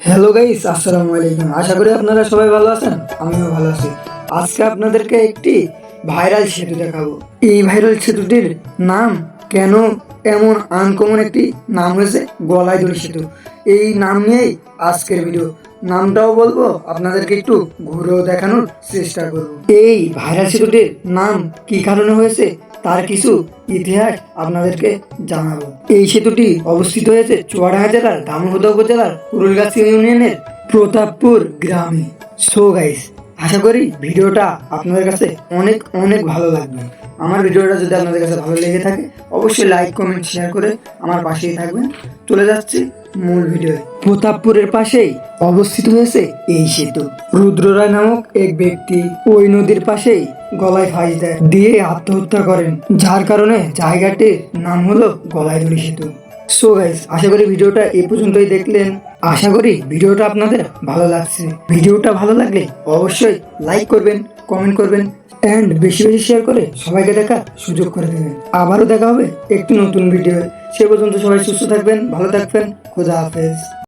Hello guys আসসালামু আলাইকুম। আশা করি আপনারা সবাই ভালো আছেন, আমিও ভালো আছি। আজকে আপনাদেরকে একটি ভাইরাল সেতু দেখাবো। এই ভাইরাল সেতুটির নাম কেন এমন আনকমন একটি নাম হয়েছে গলায় দড়ি সেতু। এই নাম নিয়েই আজকের ভিডিও। নামটাও বলব, আপনাদেরকে একটু ঘুরেও দেখানোর চেষ্টা করব। এই ভাইরাল সেতুটির নাম কি কারণে হয়েছে? তার কিছু ইতিহাস আপনাদেরকে জানাব। এই সেতুটি অবস্থিত হয়েছে চুয়াডাঙ্গা জেলার দামোহদা উপজেলার কুরুলগাছি ইউনিয়নের প্রতাপপুর গ্রামে। সো গাইস আশা করি ভিডিওটা আপনাদের কাছে অনেক অনেক ভালো লাগবে। আমার ভিডিওটা যদি আপনাদের কাছে ভালো লেগে থাকে, অবশ্যই লাইক কমেন্ট শেয়ার করে আমার পাশেই থাকবেন। চলে যাচ্ছি মূল ভিডিও প্রতাপপুরের পাশেই অবস্থিত হয়েছে এই সেতু। রুদ্র রায় নামক এক ব্যক্তি ওই নদীর পাশেই গলায় ফাঁস দেয়, দিয়ে আত্মহত্যা করেন। যার কারণে জায়গাটির নাম হলো গলায় দড়ি সেতু। সো গাইস আশা করি ভিডিওটা এই পর্যন্তই দেখলেন। আশা করি ভিডিওটা আপনাদের ভালো লাগছে। ভিডিওটা ভালো লাগলে অবশ্যই লাইক করবেন কমেন্ট করবেন অ্যান্ড বেশি বেশি শেয়ার করে সবাইকে দেখা সুযোগ করে দেবেন আবারও দেখা হবে একটি নতুন ভিডিও সে পর্যন্ত সবাই সুস্থ থাকবেন, ভালো থাকবেন। খোদা হাফেজ।